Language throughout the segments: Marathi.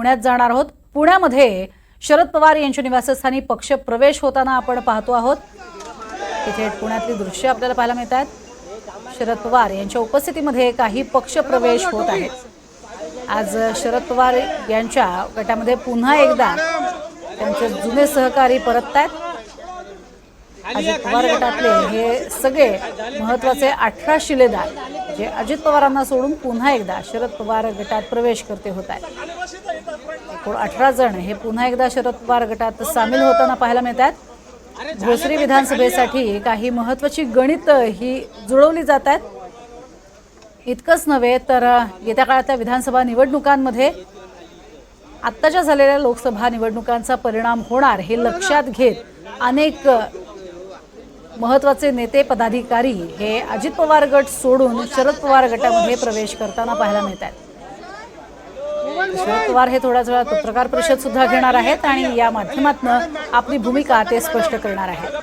पुण्यात जाणार आहोत. पुण्यामध्ये शरद पवार यांच्या निवासस्थानी पक्ष प्रवेश होताना आपण पाहतो आहोत. तिथे पुण्यातली दृश्य आपल्याला पाहायला मिळत आहेत. शरद पवार यांच्या उपस्थितीमध्ये काही पक्ष प्रवेश होत आहेत आज शरद पवार यांच्या गटामध्ये पुन्हा एकदा त्यांचे जुने सहकारी परत आहेत. अजित पवार गटातले हे सगळे महत्त्वाचे अठरा शिलेदार जे अजित पवारांना सोडून पुन्हा एकदा शरद पवार गटात प्रवेश करते होत आहेत. एकूण अठरा जण हे पुन्हा एकदा शरद पवार गटात सामील होताना पाहायला मिळत आहेत. भोसरी विधानसभेसाठी काही महत्वाची गणित ही जुळवली जात आहेत. इतकंच नव्हे तर येत्या काळातल्या विधानसभा निवडणुकांमध्ये आत्ताच्या झालेल्या लोकसभा निवडणुकांचा परिणाम होणार हे लक्षात घेत अनेक महत्त्वाचे नेते पदाधिकारी हे अजित पवार गट सोडून शरद पवार गटामध्ये प्रवेश करताना पाहायला मिळत आहेत. शरद पवार हे थोड्याच वेळात पत्रकार परिषद सुद्धा घेणार आहेत आणि या माध्यमातून आपली भूमिका ते स्पष्ट करणार आहेत.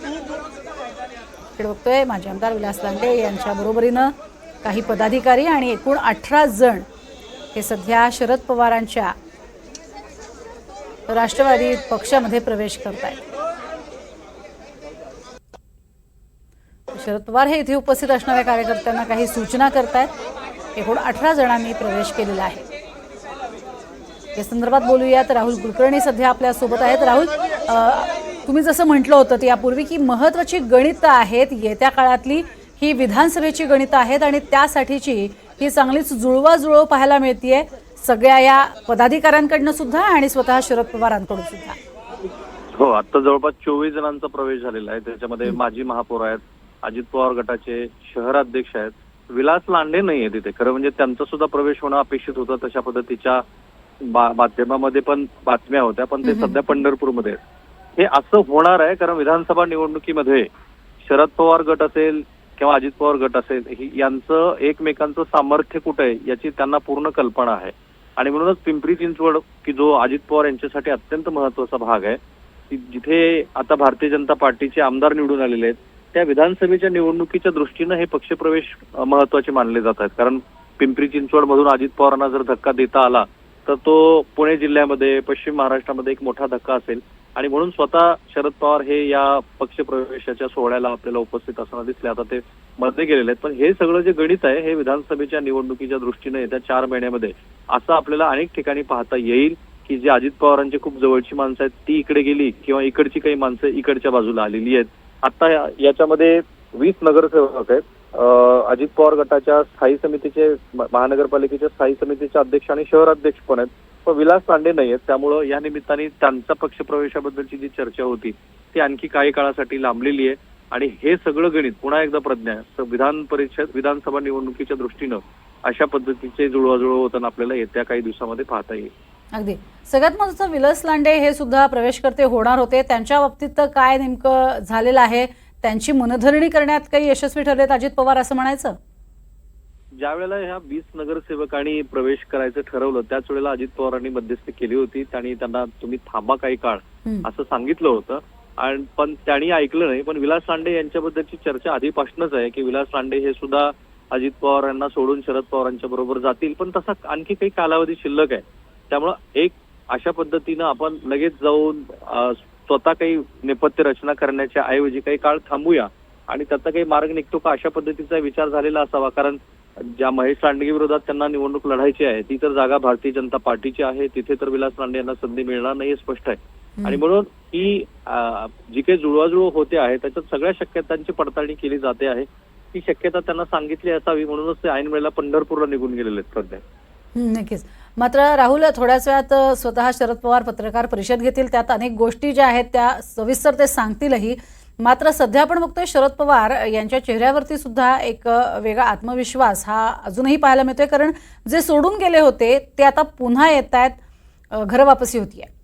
बघतोय माजी आमदार विलास लांडे यांच्या बरोबरीनं काही पदाधिकारी आणि एकूण अठरा जण हे सध्या शरद पवारांच्या राष्ट्रवादी पक्षामध्ये प्रवेश करत आहेत शरद पवार हे इथे उपस्थित असणाऱ्या कार्यकर्त्यांना काही सूचना करतायत. एकूण अठरा जणांनी प्रवेश केलेला आहे. या संदर्भात बोलूयात. राहुल कुलकर्णी सध्या आपल्यासोबत आहेत. राहुल तुम्ही जसं म्हटलं होतं यापूर्वी की महत्वाची गणितं आहेत. येत्या काळातली ही विधानसभेची गणितं आहेत आणि त्यासाठीची ही चांगलीच जुळवाजुळव पाहायला मिळतीये. सगळ्या या पदाधिकाऱ्यांकडनं सुद्धा आणि स्वतः शरद पवारांकडून सुद्धा. हो आता जवळपास चोवीस जणांचा प्रवेश झालेला आहे. त्याच्यामध्ये माजी महापौर आहेत. अजित पवार गटाचे शहराध्यक्ष आहेत. विलास लांडे नाहीये तिथे. खरं म्हणजे त्यांचा सुद्धा प्रवेश होणं अपेक्षित होतं तशा पद्धतीच्या माध्यमामध्ये पण बातम्या होत्या पण ते सध्या पंढरपूरमध्ये. हे असं होणार आहे कारण विधानसभा निवडणुकीमध्ये शरद पवार गट असेल किंवा अजित पवार गट असेल यांचं एकमेकांचं सामर्थ्य कुठे आहे याची त्यांना पूर्ण कल्पना आहे. आणि म्हणूनच पिंपरी चिंचवड की जो अजित पवार यांच्यासाठी अत्यंत महत्त्वाचा भाग आहे जिथे आता भारतीय जनता पार्टीचे आमदार निवडून आलेले आहेत त्या विधानसभेच्या निवडणुकीच्या दृष्टीनं हे पक्षप्रवेश महत्त्वाचे मानले जात आहेत. कारण पिंपरी चिंचवड मधून अजित पवारांना जर धक्का देता आला तर तो पुणे जिल्ह्यामध्ये पश्चिम महाराष्ट्रामध्ये एक मोठा धक्का असेल. आणि म्हणून स्वतः शरद पवार हे या पक्षप्रवेशाच्या सोहळ्याला आपल्याला उपस्थित असताना दिसले. आता ते मध्ये गेलेले आहेत. पण हे सगळं जे गणित आहे हे विधानसभेच्या निवडणुकीच्या दृष्टीने येत्या चार महिन्यामध्ये असं आपल्याला अनेक ठिकाणी पाहता येईल की जे अजित पवारांची खूप जवळची माणसं आहेत ती इकडे गेली किंवा इकडची काही माणसं इकडच्या बाजूला आलेली आहेत. आता याच्यामध्ये वीस नगरसेवक आहेत. अजित पवार गटाच्या स्थायी समितीचे महानगरपालिकेच्या स्थायी समितीचे अध्यक्ष आणि शहराध्यक्ष पण आहेत. पण विलास तांडे नाही आहेत. त्यामुळं या निमित्ताने त्यांचा पक्षप्रवेशाबद्दलची जी चर्चा होती ती आणखी काही काळासाठी लांबलेली आहे. आणि हे सगळं गणित पुन्हा एकदा प्रज्ञा आहे. तर विधान परिषद विधानसभा निवडणुकीच्या दृष्टीनं अशा पद्धतीचे जुळवाजुळव होताना आपल्याला येत्या काही दिवसामध्ये पाहता येईल. अगदी. सगळ्यात महत्वाचं विलास लांडे हे सुद्धा प्रवेशकर्ते होणार होते. त्यांच्या बाबतीत तर काय नेमकं झालेलं आहे? त्यांची मनधरणी करण्यात काही यशस्वी ठरलेत अजित पवार असं म्हणायचं? ज्या वेळेला ह्या वीस नगरसेवकांनी प्रवेश करायचं ठरवलं त्याच वेळेला अजित पवारांनी मध्यस्थी केली होती. आणि त्यांना तुम्ही थांबा काही काळ. असं सांगितलं होतं. आणि पण त्यांनी ऐकलं नाही. पण विलास लांडे यांच्याबद्दलची चर्चा आधीपासूनच आहे की विलास लांडे हे सुद्धा अजित पवार यांना सोडून शरद पवारांच्या बरोबर जातील. पण तसा आणखी काही कालावधी शिल्लक आहे. त्यामुळं एक अशा पद्धतीनं आपण लगेच जाऊन स्वतः काही नेपथ्य रचना करण्याच्या ऐवजी काही काळ थांबूया. आणि त्याचा काही मार्ग निघतो का अशा पद्धतीचा विचार झालेला असावा. कारण ज्या महेश लांडगे विरोधात त्यांना निवडणूक लढायची आहे ती तर जागा भारतीय जनता पार्टीची आहे. तिथे तर विलास लांडे यांना संधी मिळणार नाही हे स्पष्ट आहे. आणि म्हणून ही जी काही जुळवाजुळव होते आहे त्याच्यात सगळ्या शक्यतांची पडताळणी केली जाते आहे. ती शक्यता त्यांना सांगितली असावी. म्हणूनच ते ऐन वेळेला पंढरपूरला निघून गेलेले आहेत सध्या. नक्कीच. मात्र राहुल थोड्याच वेळात स्वतः शरद पवार पत्रकार परिषद घेतील. त्यात अनेक गोष्टी ज्या आहेत त्या सविस्तर ते सांगतीलही. मात्र सध्या आपण बघतोय शरद पवार यांच्या चेहऱ्यावरती सुद्धा एक वेगळा आत्मविश्वास हा अजूनही पाहायला मिळतोय. कारण जे सोडून गेले होते ते आता पुन्हा येत आहेत घरवापसी आहे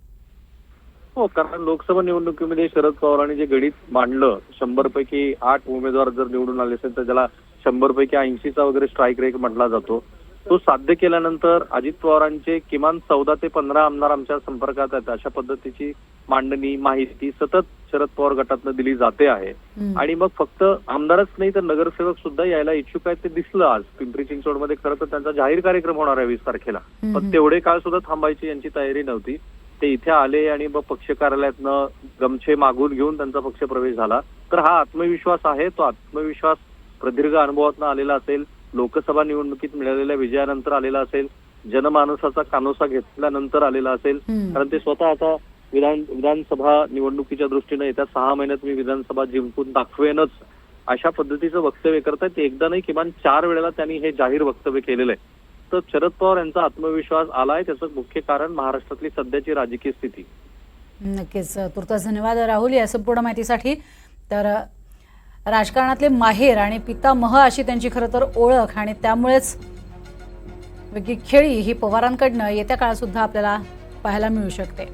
हो कारण लोकसभा निवडणुकीमध्ये शरद पवारांनी जे गणित मांडलं शंभर पैकी आठ उमेदवार जर निवडून आले असेल तर त्याला शंभर पैकी ऐंशीचा वगैरे स्ट्राईक रेट म्हटला जातो. तो साध्य केल्यानंतर अजित पवारांचे किमान चौदा ते पंधरा आमदार आमच्या संपर्कात आहेत. अशा पद्धतीची मांडणी माहिती सतत शरद पवार गटातनं दिली जाते आहे. आणि मग फक्त आमदारच नाही तर नगरसेवक सुद्धा यायला इच्छुक आहेत ते दिसलं आज. पिंपरी चिंचवडमध्ये खरं तर त्यांचा जाहीर कार्यक्रम होणार आहे वीस तारखेला. पण तेवढे काळ सुद्धा थांबायची यांची तयारी नव्हती. ते इथे आले आणि मग पक्ष कार्यालयातनं गमछे मागून घेऊन त्यांचा पक्ष प्रवेश झाला. तर हा आत्मविश्वास आहे तो आत्मविश्वास प्रदीर्घ अनुभवातनं आलेला असेल. लोकसभा निवडणुकीत मिळालेल्या विजयानंतर आलेला असेल जनमानसाचा कानोसा घेतल्यानंतर आलेला असेल. कारण ते स्वतः आता विधान विधानसभा निवडणुकीच्या दृष्टीने येत्या सहा महिन्यात मी विधानसभा जिंकून दाखवेनच अशा पद्धतीचं वक्तव्य करतायत. ते एकदा नाही किमान चार वेळेला त्यांनी हे जाहीर वक्तव्य केलेलं आहे. तर शरद पवार यांचा आत्मविश्वास आलाय. त्याचं मुख्य कारण महाराष्ट्रातली सध्याची राजकीय स्थिती. नक्कीच. तुर्तास धन्यवाद राहुल या संपूर्ण माहितीसाठी. तर राजकारणातले माहेर आणि पितामह अशी त्यांची खरं तर ओळख आणि त्यामुळेच वेगळी खेळी ही पवारांकडनं येत्या काळात सुद्धा आपल्याला पाहायला मिळू शकते.